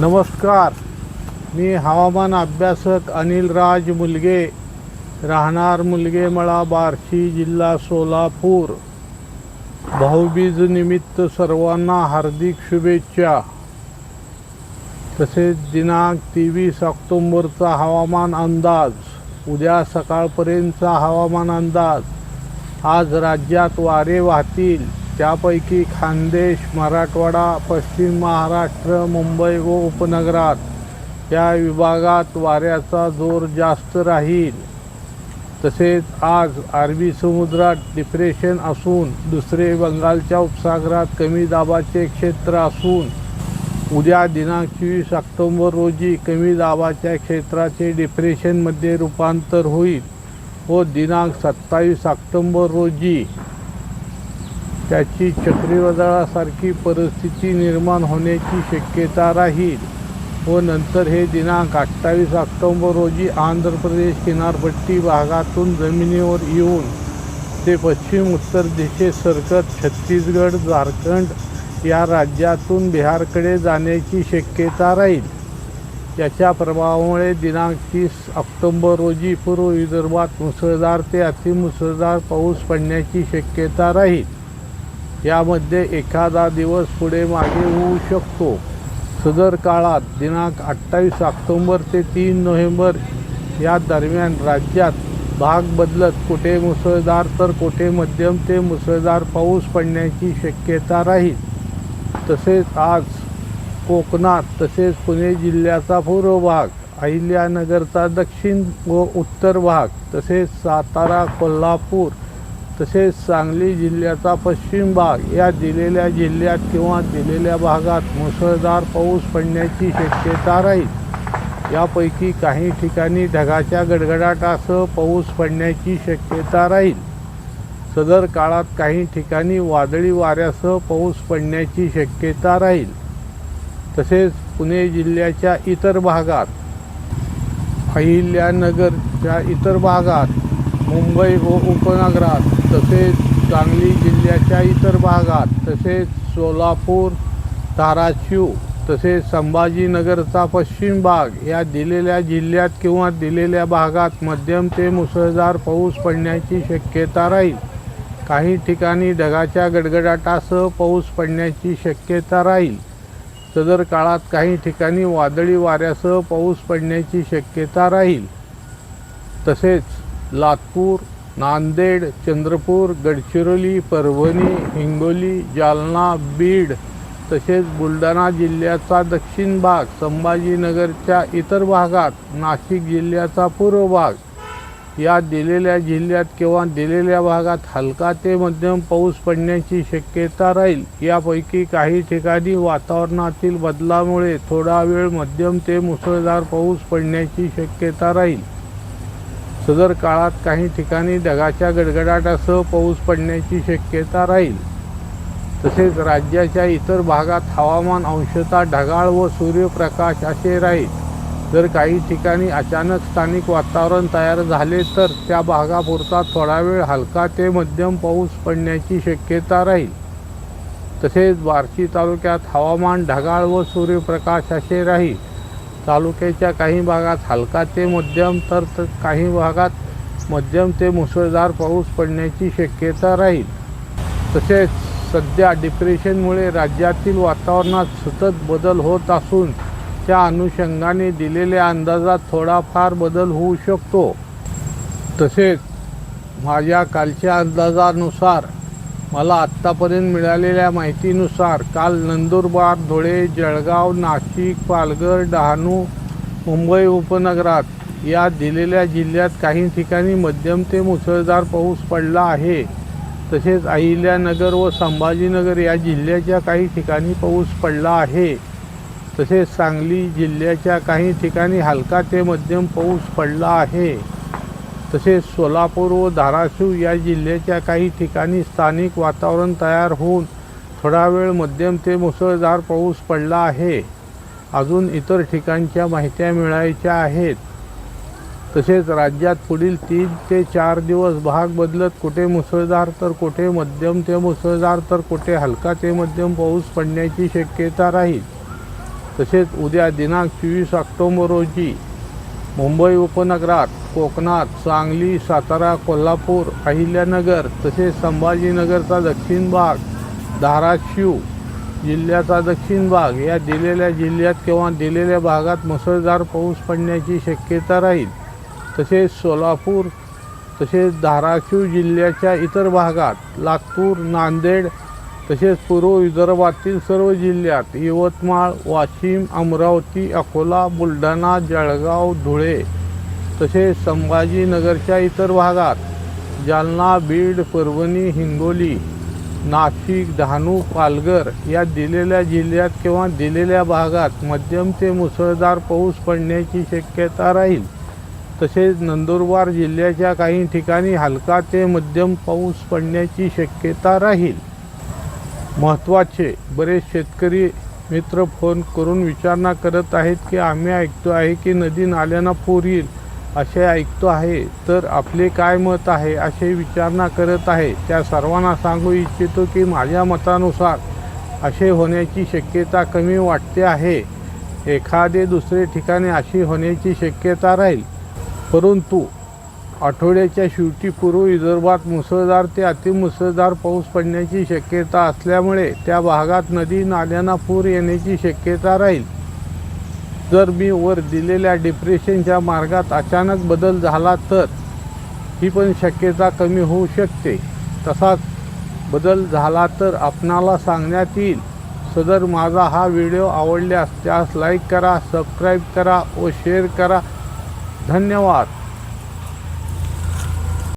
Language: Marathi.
नमस्कार. मी हवामान अभ्यासक अनिल राज मुलगे. राहणार मुलगेमळा बार्शी जिल्हा सोलापूर. भाऊबीज निमित्त सर्वांना हार्दिक शुभेच्छा. तसेच दिनांक तेवीस ऑक्टोंबरचा हवामान अंदाज उद्या सकाळपर्यंतचा हवामान अंदाज. आज राज्यात वारे वाहतील. त्यापैकी खानदेश मराठवाडा पश्चिम महाराष्ट्र मुंबई व उपनगरात या विभागात वाऱ्याचा जोर जास्त राहील. तसेच आज अरबी समुद्रात डिप्रेशन असून दुसरे बंगालच्या उपसागरात कमी दाबाचे क्षेत्र असून उद्या दिनांक चोवीस ऑक्टोंबर रोजी कमी दाबाच्या क्षेत्राचे डिप्रेशनमध्ये रूपांतर होईल व दिनांक सत्तावीस ऑक्टोंबर रोजी त्याची चक्रीवादळासारखी परिस्थिती निर्माण होण्याची शक्यता राहील. व नंतर हे दिनांक अठ्ठावीस ऑक्टोंबर रोजी आंध्र प्रदेश किनारपट्टी भागातून जमिनीवर येऊन ते पश्चिम उत्तर दिशेत सरकत छत्तीसगड झारखंड या राज्यातून बिहारकडे जाण्याची शक्यता राहील. याच्या प्रभावामुळे दिनांक तीस ऑक्टोंबर रोजी पूर्व विदर्भात मुसळधार ते अतिमुसळधार पाऊस पडण्याची शक्यता राहील. यामध्ये एखादा दिवस पुढे मागे होऊ शकतो. सदर काळात दिनांक अठ्ठावीस ऑक्टोंबर ते तीन नोव्हेंबर या दरम्यान राज्यात भाग बदलत कुठे मुसळधार तर कुठे मध्यम ते मुसळधार पाऊस पडण्याची शक्यता राहील. तसेच आज कोकणात तसेच पुणे जिल्ह्याचा पूर्व भाग अहिल्यानगरचा दक्षिण व उत्तर भाग तसेच सातारा कोल्हापूर तसेच सांगली जिल्ह्याचा पश्चिम भाग या दिलेल्या जिल्ह्यात किंवा दिलेल्या भागात मुसळधार पाऊस पडण्याची शक्यता राहील. यापैकी काही ठिकाणी ढगाच्या गडगडाटासह पाऊस पडण्याची शक्यता राहील. सदर काळात काही ठिकाणी वादळी वाऱ्यासह पाऊस पडण्याची शक्यता राहील. तसेच पुणे जिल्ह्याच्या इतर भागात अहिल्यानगरच्या इतर भागात मुंबई व उपनगरात तसेच सांगली जिल्ह्याच्या इतर भागात तसेच सोलापूर धाराशिव तसेच संभाजीनगरचा पश्चिम भाग या दिलेल्या जिल्ह्यात किंवा दिलेल्या भागात मध्यम ते मुसळधार पाऊस पडण्याची शक्यता राहील. काही ठिकाणी ढगाच्या गडगडाटासह पाऊस पडण्याची शक्यता राहील. सदर काळात काही ठिकाणी वादळी वाऱ्यासह पाऊस पडण्याची शक्यता राहील. तसेच लातूर नांदेड चंद्रपूर गडचिरोली परभणी हिंगोली जालना बीड तसेच बुलढाणा जिल्ह्याचा दक्षिण भाग संभाजीनगरच्या इतर भागात नाशिक जिल्ह्याचा पूर्व भाग. या दिलेल्या जिल्ह्यात किंवा दिलेल्या भागात हलका ते मध्यम पाऊस पडण्याची शक्यता राहील. यापैकी काही ठिकाणी वातावरणातील बदलामुळे थोडा वेळ मध्यम ते मुसळधार पाऊस पडण्याची शक्यता राहील. सदर काळात काही ठिकाणी ढगाच्या गडगडाटासह पाऊस पडण्याची शक्यता राहील. तसेच राज्याच्या इतर भागात हवामान अंशतः ढगाळ व सूर्यप्रकाश असे राहील. जर काही ठिकाणी अचानक स्थानिक वातावरण तयार झाले तर त्या भागापुरता थोडा वेळ हलका ते मध्यम पाऊस पडण्याची शक्यता राहील. तसेच बार्शी तालुक्यात हवामान ढगाळ व सूर्यप्रकाश असे राहील. तालुक्याच्या काही भागात हलका ते मध्यम तर काही भागात मध्यम ते मुसळधार पाऊस पडण्याची शक्यता राहील. तसेच सध्या डिप्रेशनमुळे राज्यातील वातावरणात सतत बदल होत असून त्या अनुषंगाने दिलेल्या अंदाजात थोडाफार बदल होऊ शकतो. तसेच माझ्या कालच्या अंदाजानुसार मला आत्तापर्यंत मिळालेल्या माहितीनुसार काल नंदुरबार धुळे जळगाव नाशिक पालघर डहाणू मुंबई उपनगरात या दिलेल्या जिल्ह्यात काही ठिकाणी मध्यम ते मुसळधार पाऊस पडला आहे. तसेच अहिल्यानगर व संभाजीनगर या जिल्ह्याच्या काही ठिकाणी पाऊस पडला आहे. तसेच सांगली जिल्ह्याच्या काही ठिकाणी हलका ते मध्यम पाऊस पडला आहे. तसेच सोलापूर व धाराशिव या जिल्ह्याच्या काही ठिकाणी स्थानिक वातावरण तयार होऊन थोडा वेळ मध्यम ते मुसळधार पाऊस पडला आहे. अजून इतर ठिकाणच्या माहित्या मिळायच्या आहेत. तसेच राज्यात पुढील तीन ते चार दिवस भाग बदलत कुठे मुसळधार तर कुठे मध्यम ते मुसळधार तर कुठे हलका ते मध्यम पाऊस पडण्याची शक्यता राहील. तसेच उद्या दिनांक चोवीस ऑक्टोबर रोजी मुंबई उपनगरात कोकणात सांगली सातारा कोल्हापूर अहिल्यानगर तसेच संभाजीनगरचा दक्षिण भाग धाराशिव जिल्ह्याचा दक्षिण भाग या दिलेल्या जिल्ह्यात किंवा दिलेल्या भागात मुसळधार पाऊस पडण्याची शक्यता राहील. तसेच सोलापूर तसेच धाराशिव जिल्ह्याच्या इतर भागात लातूर नांदेड तसेच पूर्व विदर्भातील सर्व जिल्ह्यात. यवतमाळ वाशिम अमरावती अकोला बुलढाणा जळगाव धुळे तसेच संभाजीनगरच्या इतर भागात. जालना बीड परभणी हिंगोली नाशिक डहाणू पालघर या दिलेल्या जिल्ह्यात किंवा दिलेल्या भागात मध्यम ते मुसळधार पाऊस पडण्याची शक्यता राहील. तसेच नंदुरबार जिल्ह्याच्या काही ठिकाणी हलका ते मध्यम पाऊस पडण्याची शक्यता राहील. महत्त्वाचे. बरेच शेतकरी मित्र फोन करून विचारणा करत आहेत की आम्ही ऐकतो आहे की नदी नाल्यांना पूर येईल. असे ऐकतो आहे. तर आपले काय मत आहे? असे विचारणा करत आहे. त्या सर्वांना सांगू इच्छितो की माझ्या मतानुसार असे होण्याची शक्यता कमी वाटते आहे. एखादे दुसरे ठिकाणी अशी होण्याची शक्यता राहील. परंतु आठवड्याच्या शेवटी पूर्व विदर्भात मुसळधार ते अतिमुसळधार पाऊस पडण्याची शक्यता असल्यामुळे त्या भागात नदी नाल्यांना पूर येण्याची शक्यता राहील. जर मी वर दिलेल्या डिप्रेशनच्या मार्गात अचानक बदल झाला तर ही पण शक्यता कमी होऊ शकते. तसाच बदल झाला तर आपणाला सांगण्यात येईल सदर माझा हा व्हिडिओ आवडल्यास त्यास लाईक करा सबस्क्राईब करा व शेअर करा. धन्यवाद.